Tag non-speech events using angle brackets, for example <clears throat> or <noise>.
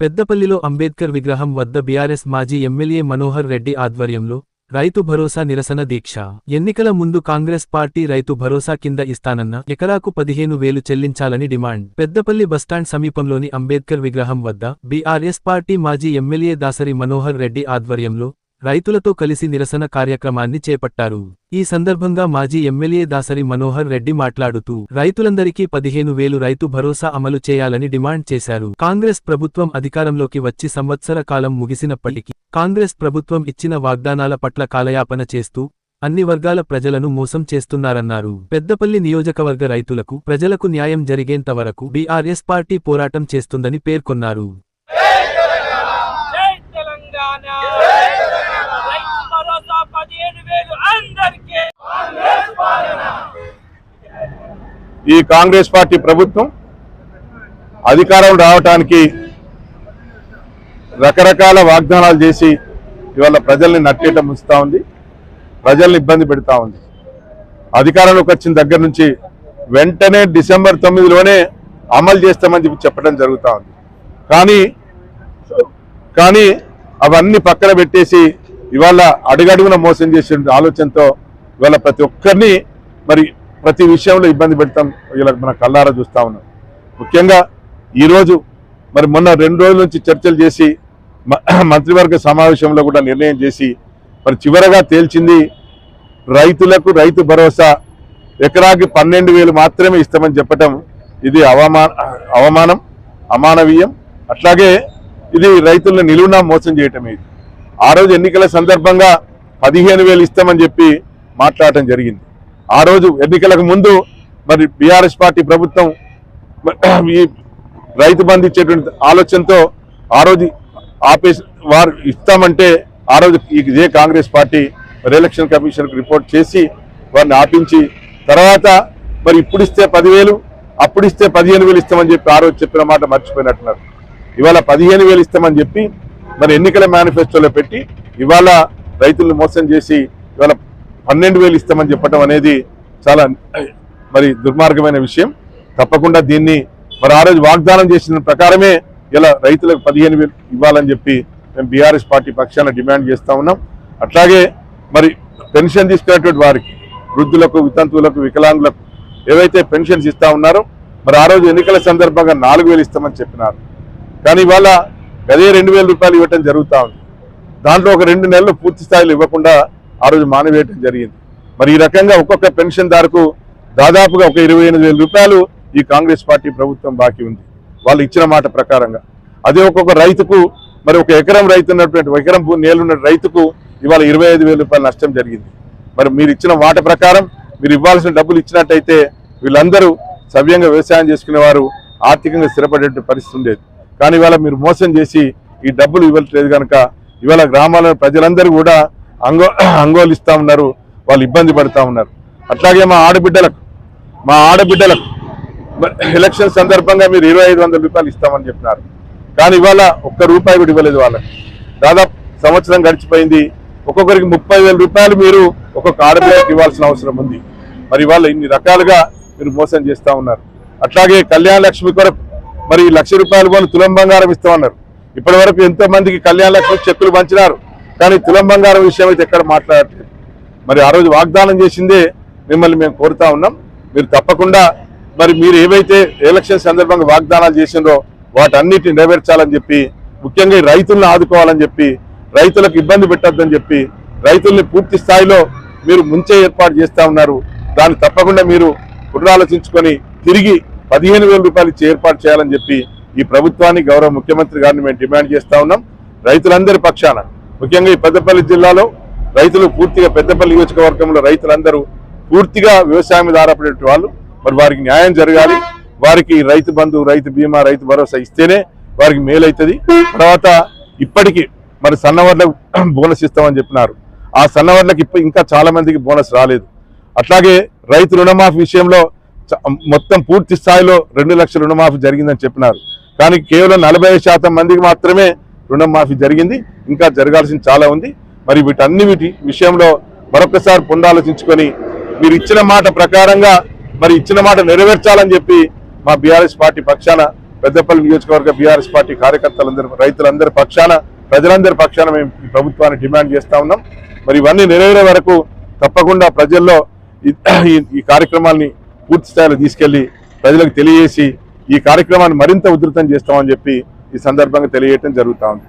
పెద్దపల్లిలో అంబేద్కర్ విగ్రహం వద్ద బీఆర్ఎస్ మాజీ ఎమ్మెల్యే మనోహర్ రెడ్డి ఆధ్వర్యంలో రైతు భరోసా నిరసన దీక్ష. ఎన్నికల ముందు కాంగ్రెస్ పార్టీ రైతు భరోసా కింద ఇస్తానన్న ఎకరాకు పదిహేను వేలు చెల్లించాలని డిమాండ్. పెద్దపల్లి బస్టాండ్ సమీపంలోని అంబేద్కర్ విగ్రహం వద్ద బీఆర్ఎస్ పార్టీ మాజీ ఎమ్మెల్యే దాసరి మనోహర్ రెడ్డి ఆధ్వర్యంలో రైతులతో కలిసి నిరసన కార్యక్రమాన్ని చేపట్టారు. ఈ సందర్భంగా మాజీ ఎమ్మెల్యే దాసరి మనోహర్ రెడ్డి మాట్లాడుతూ రైతులందరికీ పదిహేను వేలు రైతు భరోసా అమలు చేయాలని డిమాండ్ చేశారు. కాంగ్రెస్ ప్రభుత్వం అధికారంలోకి వచ్చి సంవత్సర కాలం ముగిసినప్పటికీ కాంగ్రెస్ ప్రభుత్వం ఇచ్చిన వాగ్దానాల పట్ల కాలయాపన చేస్తూ అన్ని వర్గాల ప్రజలను మోసం చేస్తున్నారన్నారు. పెద్దపల్లి నియోజకవర్గ రైతులకు ప్రజలకు న్యాయం జరిగేంత వరకు బీఆర్ఎస్ పార్టీ పోరాటం చేస్తుందని పేర్కొన్నారు జై తెలంగాణ రైతు భరోసా పదిహేను వేలు అందరికీ ఈ కాంగ్రెస్ పార్టీ ప్రభుత్వం అధికారం రావటానికి రకరకాల వాగ్దానాలు చేసి ఇవాళ ప్రజల్ని నట్టేట ఉంచుతా ఉంది ప్రజల్ని ఇబ్బంది పెడతా ఉంది. అధికారంలోకి వచ్చిన దగ్గర నుంచి వెంటనే డిసెంబర్ తొమ్మిదిలోనే అమలు చేస్తామని చెప్పి చెప్పడం జరుగుతూ ఉంది. కానీ కానీ అవన్నీ పక్కన పెట్టేసి ఇవాళ అడుగడుగున మోసం చేసే ఆలోచనతో ఇవాళ ప్రతి ఒక్కరిని మరి ప్రతి విషయంలో ఇబ్బంది పెడతాం. ఇలా మన కల్లారా చూస్తా ఉన్నాం. ముఖ్యంగా ఈరోజు మరి మొన్న రెండు రోజుల నుంచి చర్చలు చేసి మ- మంత్రివర్గ సమావేశంలో కూడా నిర్ణయం చేసి మరి చివరగా తేల్చింది రైతులకు రైతు భరోసా. ఎకరాకి పన్నెండు వేలు మాత్రమే ఇస్తామని చెప్పటం ఇది అవమాన అవమానం అమానవీయం. అట్లాగే ఇది రైతులను నిలువునా మోసం చేయటం ఇది. ఆ రోజు ఎన్నికల సందర్భంగా పదిహేను వేలు ఇస్తామని చెప్పి మాట్లాడటం జరిగింది. ఆ రోజు ఎన్నికలకు ముందు మరి బీఆర్ఎస్ పార్టీ ప్రభుత్వం ఈ రైతు బంధు ఇచ్చేటువంటి ఆలోచనతో ఆ రోజు ఆపేసి వారు ఇస్తామంటే ఆ రోజు ఇదే కాంగ్రెస్ పార్టీ మరి ఎలక్షన్ కమిషన్కి రిపోర్ట్ చేసి వారిని ఆపించి తర్వాత మరి ఇప్పుడు ఇస్తే పదివేలు అప్పుడు ఇస్తే పదిహేను వేలు ఇస్తామని చెప్పి ఆ రోజు చెప్పిన మాట మర్చిపోయినట్టున్నారు. ఇవాళ పదిహేను వేలు ఇస్తామని చెప్పి మరి ఎన్నికల మేనిఫెస్టోలో పెట్టి ఇవాళ రైతులను మోసం చేసి ఇవాళ పన్నెండు వేలు ఇస్తామని చెప్పడం అనేది చాలా మరి దుర్మార్గమైన విషయం. తప్పకుండా దీన్ని మరి ఆ రోజు వాగ్దానం చేసిన ప్రకారమే ఇలా రైతులకు పదిహేను వేలు ఇవ్వాలని చెప్పి మేము బీఆర్ఎస్ పార్టీ పక్షాన డిమాండ్ చేస్తా ఉన్నాం. అట్లాగే మరి పెన్షన్ తీసుకున్నటువంటి వారికి వృద్ధులకు వితంతువులకు వికలాంగులకు ఏవైతే పెన్షన్స్ ఇస్తా ఉన్నారో మరి ఆ రోజు ఎన్నికల సందర్భంగా నాలుగు వేలు ఇస్తామని చెప్పినారు. కానీ ఇవాళ అదే రెండు వేల రూపాయలు ఇవ్వటం జరుగుతూ ఉంది. దాంట్లో ఒక రెండు నెలలు పూర్తి స్థాయిలో ఇవ్వకుండా ఆ రోజు మానవేయటం జరిగింది. మరి ఈ రకంగా ఒక్కొక్క పెన్షన్దారుకు దాదాపుగా ఒక ఇరవై రూపాయలు ఈ కాంగ్రెస్ పార్టీ ప్రభుత్వం బాకీ ఉంది. వాళ్ళు ఇచ్చిన మాట ప్రకారంగా. అదే ఒక్కొక్క రైతుకు మరి ఒక ఎకరం రైతు ఉన్నటువంటి ఒక ఎకరం నేలున్న రైతుకు ఇవాళ ఇరవై ఐదు వేల రూపాయల నష్టం జరిగింది. మరి మీరు ఇచ్చిన మాట ప్రకారం మీరు ఇవ్వాల్సిన డబ్బులు ఇచ్చినట్టయితే వీళ్ళందరూ సవ్యంగా వ్యవసాయం చేసుకునే వారు ఆర్థికంగా స్థిరపడే పరిస్థితి ఉండేది. కానీ ఇవాళ మీరు మోసం చేసి ఈ డబ్బులు ఇవ్వట్లేదు కనుక ఇవాళ గ్రామాల ప్రజలందరూ కూడా అంగో అంగోలిస్తా ఉన్నారు వాళ్ళు ఇబ్బంది పడుతూ ఉన్నారు. అట్లాగే మా ఆడబిడ్డలకు మా ఆడబిడ్డలకు ఎలక్షన్ సందర్భంగా మీరు ఇరవై ఐదు వందల రూపాయలు ఇస్తామని చెప్పినారు. కానీ ఇవాళ ఒక్క రూపాయి కూడా ఇవ్వలేదు వాళ్ళకి. దాదాపు సంవత్సరం గడిచిపోయింది. ఒక్కొక్కరికి ముప్పై వేల రూపాయలు మీరు ఒక్కొక్క ఆడబిడ్డకి ఇవ్వాల్సిన అవసరం ఉంది. మరి వాళ్ళు ఇన్ని రకాలుగా మీరు మోసం చేస్తూ ఉన్నారు. అట్లాగే కళ్యాణ లక్ష్మి కొరకు మరి లక్ష రూపాయలు వాళ్ళు తులం బంగారం ఇస్తామన్నారు. ఇప్పటి వరకు ఎంతో మందికి కళ్యాణ లక్ష్మి చెక్కులు పంచినారు. కానీ తులం బంగారం విషయం అయితే ఎక్కడ మాట్లాడట్లేదు. మరి ఆ రోజు వాగ్దానం చేసిందే మిమ్మల్ని మేము కోరుతా ఉన్నాం. మీరు తప్పకుండా మరి మీరు ఏవైతే ఎలక్షన్ సందర్భంగా వాగ్దానాలు చేసిందో వాటన్నిటిని నెరవేర్చాలని చెప్పి ముఖ్యంగా రైతులను ఆదుకోవాలని చెప్పి రైతులకు ఇబ్బంది పెట్టొద్దని చెప్పి రైతుల్ని పూర్తి స్థాయిలో మీరు ముంచే ఏర్పాటు చేస్తా ఉన్నారు. దాన్ని తప్పకుండా మీరు పునరాలోచించుకొని తిరిగి పదిహేను వేల రూపాయలు ఇచ్చి ఏర్పాటు చేయాలని చెప్పి ఈ ప్రభుత్వాన్ని గౌరవ ముఖ్యమంత్రి గారిని మేము డిమాండ్ చేస్తా ఉన్నాం. రైతులందరి పక్షాన ముఖ్యంగా ఈ పెద్దపల్లి జిల్లాలో రైతులు పూర్తిగా పెద్దపల్లి నియోజకవర్గంలో రైతులందరూ పూర్తిగా వ్యవసాయం మీద ఆధారపడే వాళ్ళు. మరి వారికి న్యాయం జరగాలి. వారికి రైతు బంధు రైతు బీమా రైతు భరోసా ఇస్తేనే వారికి మేలవుతుంది తర్వాత ఇప్పటికీ మరి సన్నవర్లకు <clears throat> బోనస్ ఇస్తామని చెప్పినారు. ఆ సన్నవర్లకు ఇంకా చాలా మందికి బోనస్ రాలేదు. అట్లాగే రైతు రుణమాఫీ విషయంలో మొత్తం పూర్తి స్థాయిలో రెండు లక్షల రుణమాఫీ జరిగిందని చెప్పినారు. కానీ కేవలం నలభై శాతం మందికి మాత్రమే రుణమాఫీ జరిగింది. ఇంకా జరగాల్సింది చాలా ఉంది. మరి వీటన్ని వీటి విషయంలో మరొకసారి పునరాలోచించుకొని మీరు ఇచ్చిన మాట ప్రకారంగా మరి ఇచ్చిన మాట నెరవేర్చాలని చెప్పి మా బీఆర్ఎస్ పార్టీ పక్షాన పెద్దపల్లి నియోజకవర్గ బీఆర్ఎస్ పార్టీ కార్యకర్తలందరూ రైతులందరి పక్షాన ప్రజలందరి పక్షాన మేము ఈ ప్రభుత్వాన్ని డిమాండ్ చేస్తా ఉన్నాం. మరి ఇవన్నీ నెరవేరే వరకు తప్పకుండా ప్రజల్లో ఈ- కార్యక్రమాన్ని పూర్తి స్థాయిలో తీసుకెళ్ళి ప్రజలకు తెలియజేసి ఈ కార్యక్రమాన్ని మరింత ఉధృతం చేస్తామని చెప్పి ఈ సందర్భంగా తెలియజేయడం జరుగుతూ ఉంది.